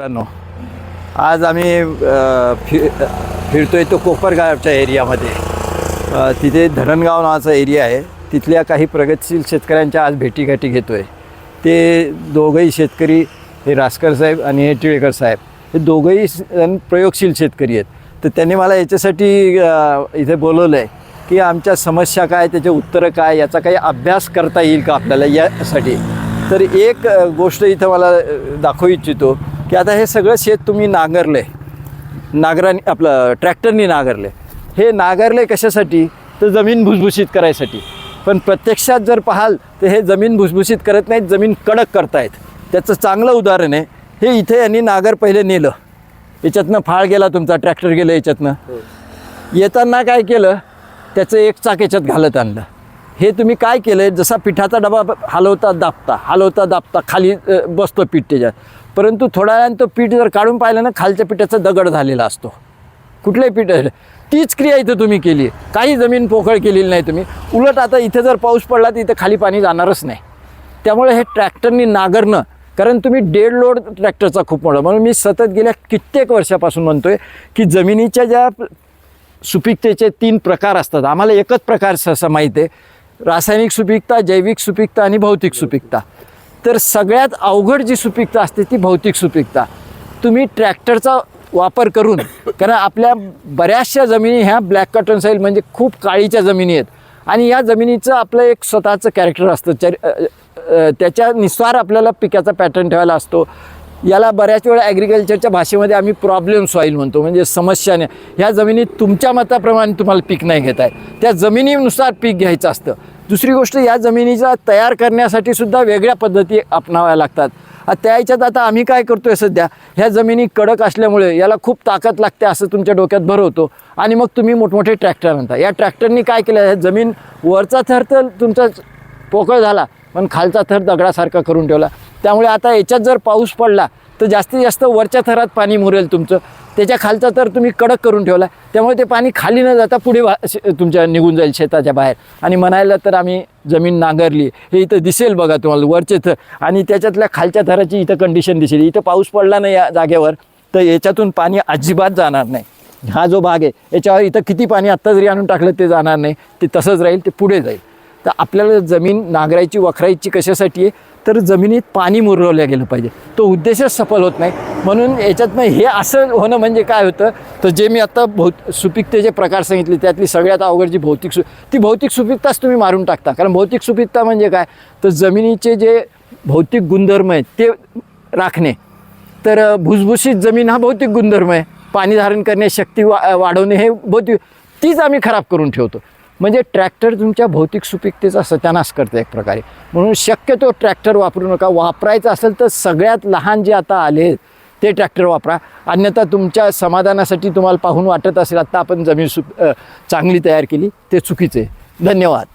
मित्रांनो आज आम्ही अ, फि फिरतोय तो कोपरगावच्या एरियामध्ये. तिथे धरणगाव नावाचा एरिया आहे. तिथल्या काही प्रगतशील शेतकऱ्यांच्या आज भेटीगाठी आहे ते दोघंही शेतकरी हे रासकर साहेब आणि हे टिळेकर साहेब हे दोघंही प्रयोगशील शेतकरी आहेत. तर त्यांनी मला याच्यासाठी इथे बोलवलं आहे की आमच्या समस्या काय त्याचे उत्तरं काय याचा काही अभ्यास करता येईल का आपल्याला यासाठी? तर एक गोष्ट इथं मला दाखवू इच्छितो. की आता हे सगळं शेत तुम्ही नांगरलं आहे नांगराने आपलं ट्रॅक्टरनी नांगरले. हे नांगरले कशासाठी? तर जमीन भुसभुशीत करायसाठी. पण प्रत्यक्षात जर पाहाल तर हे जमीन भुसभुशीत करत नाहीत जमीन कडक करतायत. त्याचं चांगलं उदाहरण आहे हे इथे यांनी नागर पहिले नेलं. याच्यातनं फाळ गेला तुमचा ट्रॅक्टर गेलं याच्यातनं. येताना काय केलं त्याचं एक चाक याच्यात घालत आणलं. हे तुम्ही काय केलं जसा पिठाचा डबा हलवता दाबता हलवता दाबता खाली बसतो पीठ त्याच्यात. परंतु थोड्या वेळानं तो पीठ जर काढून पाहिलं ना खालच्या पिठाचा दगड झालेला असतो. कुठलंही पीठ तीच क्रिया इथं तुम्ही केली. आहे काही जमीन पोकळ केलेली नाही तुम्ही. उलट आता इथे जर पाऊस पडला तर इथं खाली पाणी जाणारच नाही. त्यामुळे हे ट्रॅक्टरनी नांगरणं कारण तुम्ही डेड लोड ट्रॅक्टरचा खूप मोठा. म्हणून मी सतत गेल्या कित्येक वर्षापासून म्हणतो आहे की जमिनीच्या ज्या सुपीकतेचे तीन प्रकार असतात आम्हाला एकच प्रकार सहसा माहीत आहे. रासायनिक सुपीकता जैविक सुपीकता आणि भौतिक सुपीकता. तर सगळ्यात अवघड जी सुपीकता असते ती भौतिक सुपीकता. तुम्ही ट्रॅक्टरचा वापर करून कारण आपल्या बऱ्याचशा जमिनी ह्या ब्लॅक कॉटन साईल म्हणजे खूप काळीच्या जमिनी आहेत. आणि या जमिनीचं आपलं एक स्वतःचं कॅरेक्टर असतं. चरी त्याच्या निस्वार आपल्याला पिकाचा पॅटर्न ठेवायला असतो. याला बऱ्याच वेळा ॲग्रिकल्चरच्या भाषेमध्ये आम्ही प्रॉब्लेम सॉईल म्हणतो. म्हणजे समस्याने. ह्या जमिनीत तुमच्या मताप्रमाणे तुम्हाला पीक नाही घेत आहे त्या जमिनीनुसार पीक घ्यायचं असतं. दुसरी गोष्ट या जमिनीचा तयार करण्यासाठी सुद्धा वेगळ्या पद्धती अपनाव्या लागतात. त्या ह्याच्यात आता आम्ही काय करतो आहे सध्या? ह्या जमिनी कडक असल्यामुळे याला खूप ताकद लागते असं तुमच्या डोक्यात भरवतो. आणि मग तुम्ही मोठमोठे ट्रॅक्टर आणता. या ट्रॅक्टरनी काय केलं? ह्या जमीन वरचा थर तर तुमचा पोकळ झाला पण खालचा थर दगडासारखा करून ठेवला. त्यामुळे आता याच्यात जर पाऊस पडला तर जास्तीत जास्त वरच्या थरात पाणी मुरेल तुमचं. त्याच्या खालचा तर तुम्ही कडक करून ठेवला. त्यामुळे ते पाणी खाली न जाता पुढे वा शे- तुमच्या निघून जाईल शेताच्या बाहेर. आणि म्हणायला तर आम्ही जमीन नांगरली. हे इथं दिसेल बघा तुम्हाला वरचे थर. आणि त्याच्यातल्या खालच्या थराची इथं कंडिशन दिसेल. इथं पाऊस पडला नाही या जागेवर तर याच्यातून पाणी अजिबात जाणार नाही. हा जो भाग आहे याच्यावर इथं किती पाणी आत्ता जरी आणून टाकलं ते जाणार नाही. ते तसंच राहील ते पुढे जाईल. तर आपल्याला जमीन नांगरायची वखरायची कशासाठी आहे तर जमिनीत पाणी मुरवलं गेलं पाहिजे. तो उद्देशच सफल होत नाही. म्हणून याच्यातनं हे असं होणं म्हणजे काय होतं? तर जे मी आता भौत सुपीकतेचे प्रकार सांगितले त्यातली सगळ्यात अवघड जी भौतिक सु ती भौतिक सुपिकताच तुम्ही मारून टाकता. कारण भौतिक सुपीकता म्हणजे काय? तर जमिनीचे जे भौतिक गुणधर्म आहेत ते राखणे. तर भुसभुशीत जमीन हा भौतिक गुणधर्म आहे. पाणी धारण करण्याची शक्ती वा वाढवणे हे भौतिक तीच आम्ही खराब करून ठेवतो. म्हणजे ट्रॅक्टर तुमच्या भौतिक सुपीकतेचा सत्यानाश करतं एक प्रकारे. म्हणून शक्यतो ट्रॅक्टर वापरू नका. वापरायचं असेल तर सगळ्यात लहान जे आता आले ते ट्रॅक्टर वापरा. अन्यथा तुमच्या समाधानासाठी तुम्हाला पाहून वाटत असेल आत्ता आपण जमीन सु चांगली तयार केली ते चुकीचे आहे. धन्यवाद.